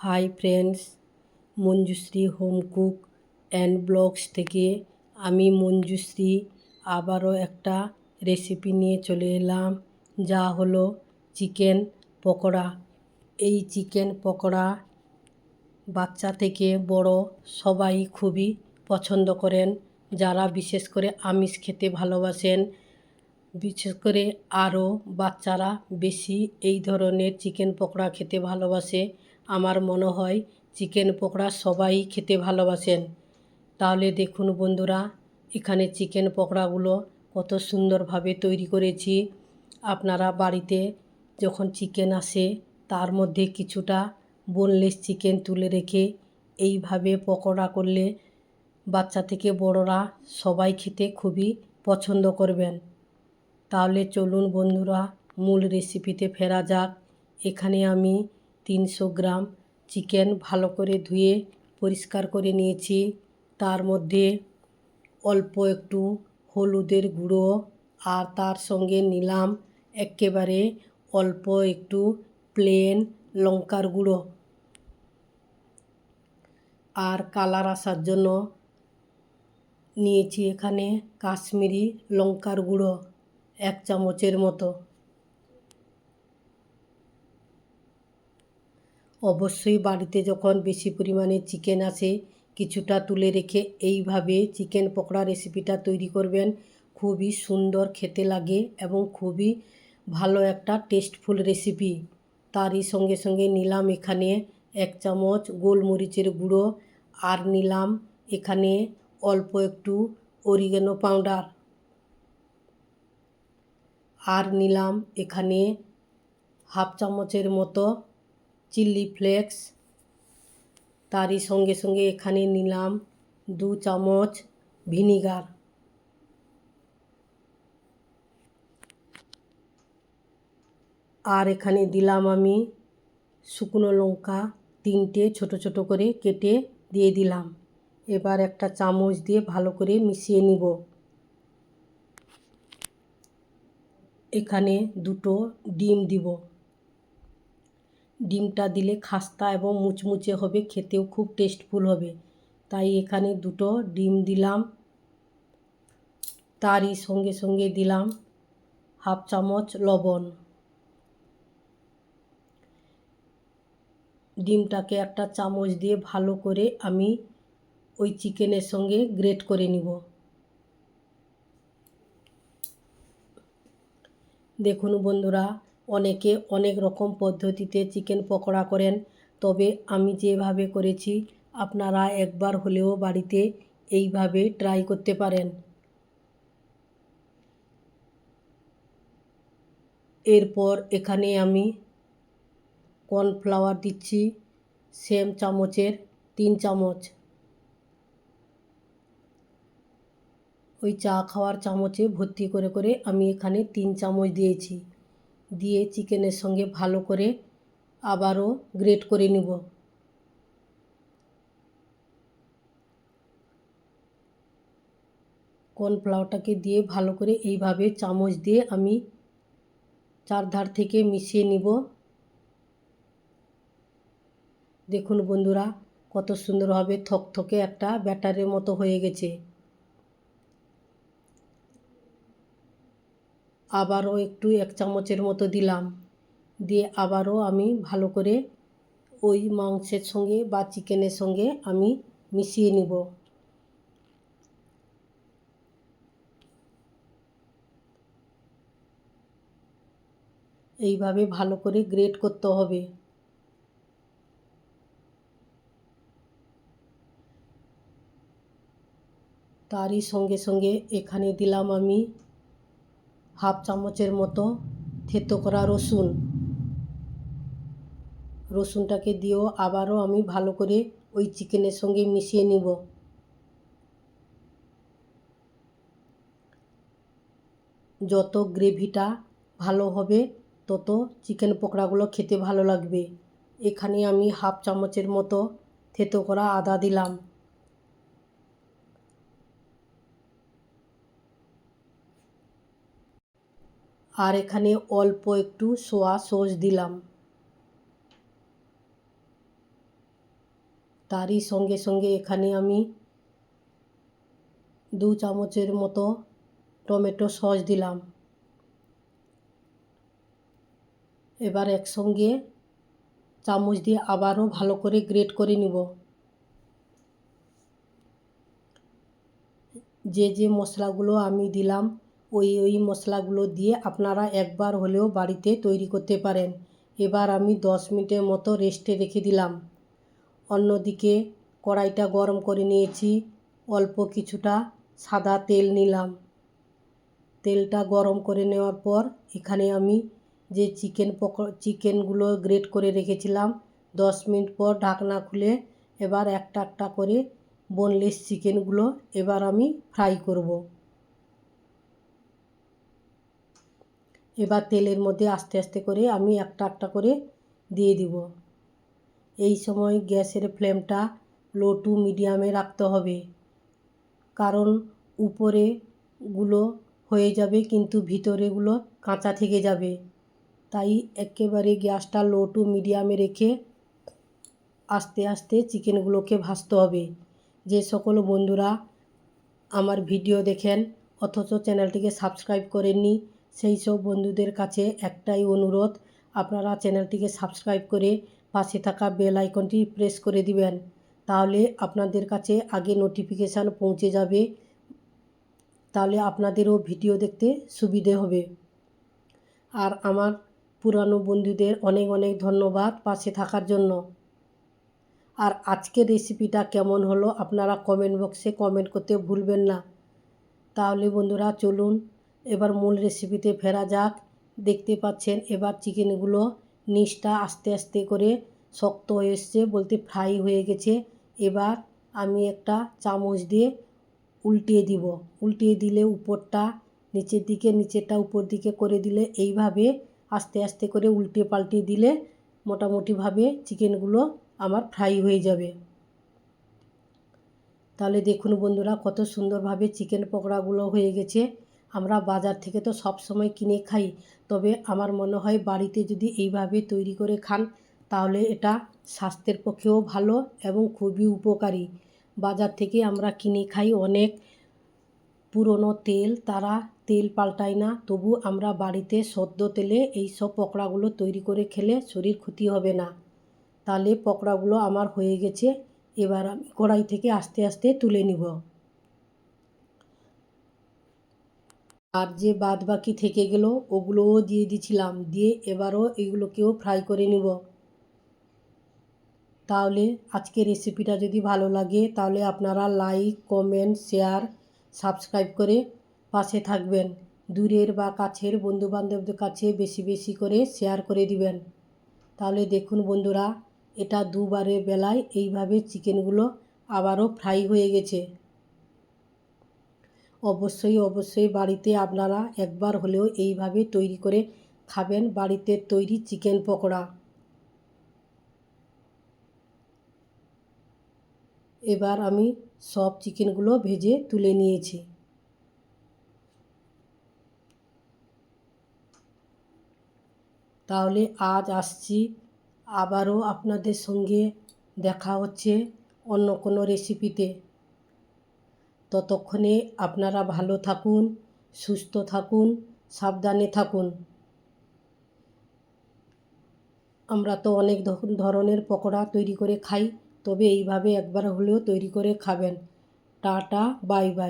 Hi friends, Manjushree home cook and blogs থেকে আমি মঞ্জুশ্রী আবারও একটা রেসিপি নিয়ে চলে এলাম, যা হলো চিকেন পকোড়া। এই চিকেন পকোড়া বাচ্চা থেকে বড় সবাই খুবই পছন্দ করেন। যারা বিশেষ করে আমিষ খেতে ভালোবাসেন, বিশেষ করে আরও বাচ্চারা বেশি এই ধরনের চিকেন পকোড়া খেতে ভালোবাসে আমার মনে হয় চিকেন পকোড়া সবাই খেতে ভালোবাসেন। তাহলে দেখুন বন্ধুরা, এখানে চিকেন পকোড়াগুলো কত সুন্দরভাবে তৈরি করেছি। আপনারা বাড়িতে যখন চিকেন আসে, তার মধ্যে কিছুটা বোনলেস চিকেন তুলে রেখে এইভাবে পকোড়া করলে বাচ্চা থেকে বড়রা সবাই খেতে খুবই পছন্দ করবেন। তাহলে চলুন বন্ধুরা, মূল রেসিপিতে ফেরা যাক। এখানে আমি তিনশো গ্রাম চিকেন ভালো করে ধুয়ে পরিষ্কার করে নিয়েছি। তার মধ্যে অল্প একটু হলুদের গুঁড়ো আর তার সঙ্গে নিলাম একেবারে অল্প একটু প্লেন লঙ্কার গুঁড়ো। আর কালার আসার জন্য নিয়েছি এখানে কাশ্মীরি লঙ্কার গুঁড়ো এক চামচের মতো। অবশ্যই বাড়িতে যখন বেশি পরিমাণে চিকেন আসে, কিছুটা তুলে রেখে এইভাবে চিকেন পকোড়া রেসিপিটা তৈরি করবেন। খুবই সুন্দর খেতে লাগে এবং খুবই ভালো একটা টেস্টফুল রেসিপি তারই সঙ্গে সঙ্গে নিলাম এখানে এক চামচ গোলমরিচের গুঁড়ো আর নিলাম এখানে অল্প একটু অরিগেনো পাউডার আর নিলাম এখানে হাফ চামচের মতো চিলি ফ্লেক্স, তারই সঙ্গে সঙ্গে এখানে নিলাম দু চামচ ভিনিগার। আর এখানে দিলাম আমি শুকনো লঙ্কা তিনটে ছোট ছোট করে কেটে দিয়ে দিলাম। এবার একটা চামচ দিয়ে ভালো করে মিশিয়ে নিব। এখানে দুটো ডিম দিব। ডিমটা দিলে খাস্তা এবং মুচমুচে হবে, খেতেও খুব টেস্টফুল হবে। তাই এখানে দুটো ডিম দিলাম। তারই সঙ্গে সঙ্গে দিলাম হাফ চামচ লবণ। ডিমটাকে একটা চামচ দিয়ে ভালো করে আমি ওই চিকেনের সঙ্গে গ্রেট করে নিব। দেখুন বন্ধুরা অনেকে অনেক রকম পদ্ধতিতে চিকেন পকোড়া করেন। তবে আমি যেভাবে করেছি, আপনারা একবার হলেও বাড়িতে এইভাবে ট্রাই করতে পারেন। এরপর এখানে আমি কর্নফ্লাওয়ার দিচ্ছি সেম চামচের তিন চামচ। ওই চা খাওয়ার চামচে ভর্তি করে করে আমি এখানে তিন চামচ দিয়েছি। দিয়ে চিকেনের সঙ্গে ভালো করে আবারও গ্রেট করে নেব। কর্নফ্লাওয়ারটাকে দিয়ে ভালো করে এইভাবে চামচ দিয়ে আমি চারধার থেকে মিশিয়ে নিব। দেখুন বন্ধুরা, কত সুন্দরভাবে থকথকে একটা ব্যাটারের মতো হয়ে গেছে। আবারও একটু এক চামচের মতো দিলাম। দিয়ে আবারও আমি ভালো করে ওই মাংসের সঙ্গে বা চিকেনের সঙ্গে আমি মিশিয়ে নিব। এইভাবে ভালো করে গ্রেট করতে হবে। তারই সঙ্গে সঙ্গে এখানে দিলাম আমি হাফ চামচের মতো থেতো করা রসুন। রসুনটাকে দিয়েও আবারও আমি ভালো করে ওই চিকেনের সঙ্গে মিশিয়ে নিব। যত গ্রেভিটা ভালো হবে, তত চিকেন পকোড়াগুলো খেতে ভালো লাগবে। এখানে আমি হাফ চামচের মতো থেতো করা আদা দিলাম। আর এখানে অল্প একটু সোয়া সস দিলাম। তারই সঙ্গে সঙ্গে এখানে আমি দু চামচের মতো টমেটো সস দিলাম। এবার একসঙ্গে চামচ দিয়ে আবারও ভালো করে গ্রেট করে নিব। যে যে মশলাগুলো আমি দিলাম ওই ওই মশলাগুলো দিয়ে আপনারা একবার হলেও বাড়িতে তৈরি করতে পারেন। এবার আমি দশ মিনিটের মতো রেস্টে রেখে দিলাম। অন্যদিকে কড়াইটা গরম করে নিয়েছি। অল্প কিছুটা সাদা তেল নিলাম। তেলটা গরম করে নেওয়ার পর এখানে আমি যে চিকেন পক, চিকেনগুলো গ্রেট করে রেখেছিলাম, দশ মিনিট পর ঢাকনা খুলে এবার একটা একটা করে বোনলেস চিকেনগুলো এবার আমি ফ্রাই করব। এবার তেলের মধ্যে আস্তে আস্তে করে আমি একটা একটা করে দিয়ে দিব। এই সময় গ্যাসের ফ্লেমটা লো টু মিডিয়ামে রাখতে হবে। কারণ উপরেগুলো হয়ে যাবে কিন্তু ভিতরেগুলো কাঁচা থেকে যাবে। তাই একেবারে গ্যাসটা লো টু মিডিয়ামে রেখে আস্তে আস্তে চিকেনগুলোকে ভাজতে হবে। যে সকল বন্ধুরা আমার ভিডিও দেখেন, অথচ চ্যানেলটিকে সাবস্ক্রাইব করেননি সেই সব বন্ধুদের কাছে একটাই অনুরোধ, আপনারা চ্যানেলটিকে সাবস্ক্রাইব করে পাশে থাকা বেল আইকনটি প্রেস করে দিবেন। তাহলে আপনাদের কাছে আগে নোটিফিকেশান পৌঁছে যাবে। তাহলে আপনাদেরও ভিডিও দেখতে সুবিধে হবে। আর আমার পুরানো বন্ধুদের অনেক অনেক ধন্যবাদ পাশে থাকার জন্য। আর আজকের রেসিপিটা কেমন হলো আপনারা কমেন্ট বক্সে কমেন্ট করতে ভুলবেন না। তাহলে বন্ধুরা চলুন এবার মূল রেসিপিতে ফেরা যাক। দেখতে পাচ্ছেন, এবার চিকেনগুলো নিচটা আস্তে আস্তে করে শক্ত হয়ে এসছে বলতে ফ্রাই হয়ে গেছে। এবার আমি একটা চামচ দিয়ে উল্টিয়ে দিব। উল্টিয়ে দিলে উপরটা নিচের দিকে, নিচেরটা উপর দিকে করে দিলে এইভাবে আস্তে আস্তে করে উল্টে পাল্টে দিলে মোটামুটিভাবে চিকেনগুলো আমার ফ্রাই হয়ে যাবে। তাহলে দেখুন বন্ধুরা কত সুন্দরভাবে চিকেন পকোড়াগুলো হয়ে গেছে। আমরা বাজার থেকে তো সব সময় কিনে খাই, তবে আমার মনে হয় বাড়িতে যদি এইভাবে তৈরি করে খান, তাহলে এটা স্বাস্থ্যের পক্ষেও ভালো এবং খুবই উপকারী। বাজার থেকে আমরা কিনে খাই অনেক পুরনো তেল, তারা তেল পাল্টায় না, তবু আমরা বাড়িতে সদ্য তেলে এই সব পকোড়াগুলো তৈরি করে খেলে শরীর ক্ষতি হবে না। তাহলে পকোড়াগুলো আমার হয়ে গেছে, এবার আমি কড়াই থেকে আস্তে আস্তে তুলে নিব। আর যে বাদ বাকি থেকে গেল, ওগুলোও দিয়ে দিছিলাম। দিয়ে এবারও এগুলোকেও ফ্রাই করে নিব। তাহলে আজকে রেসিপিটা যদি ভালো লাগে, তাহলে আপনারা লাইক কমেন্ট শেয়ার সাবস্ক্রাইব করে পাশে থাকবেন। দূরের বা কাছের বন্ধুবান্ধবদের কাছে বেশি বেশি করে শেয়ার করে দিবেন। তাহলে দেখুন বন্ধুরা, এটা দুবারের বেলায় এইভাবে চিকেনগুলো আবারও ফ্রাই হয়ে গেছে। অবশ্যই অবশ্যই বাড়িতে আপনারা একবার হলেও এইভাবে তৈরি করে খাবেন। বাড়িতে তৈরি চিকেন পকোড়া। এবার আমি সব চিকেনগুলো ভেজে তুলে নিয়েছি। তাহলে আজ আসছি। আবারও আপনাদের সঙ্গে দেখা হচ্ছে অন্য কোনো রেসিপিতে ততক্ষণে আপনারা ভালো থাকুন, সুস্থ থাকুন, সাবধানে থাকুন। আমরা তো অনেক ধরনের পকোড়া তৈরি করে খাই, তবে এইভাবে একবার হলেও তৈরি করে খাবেন। Tata, bye bye.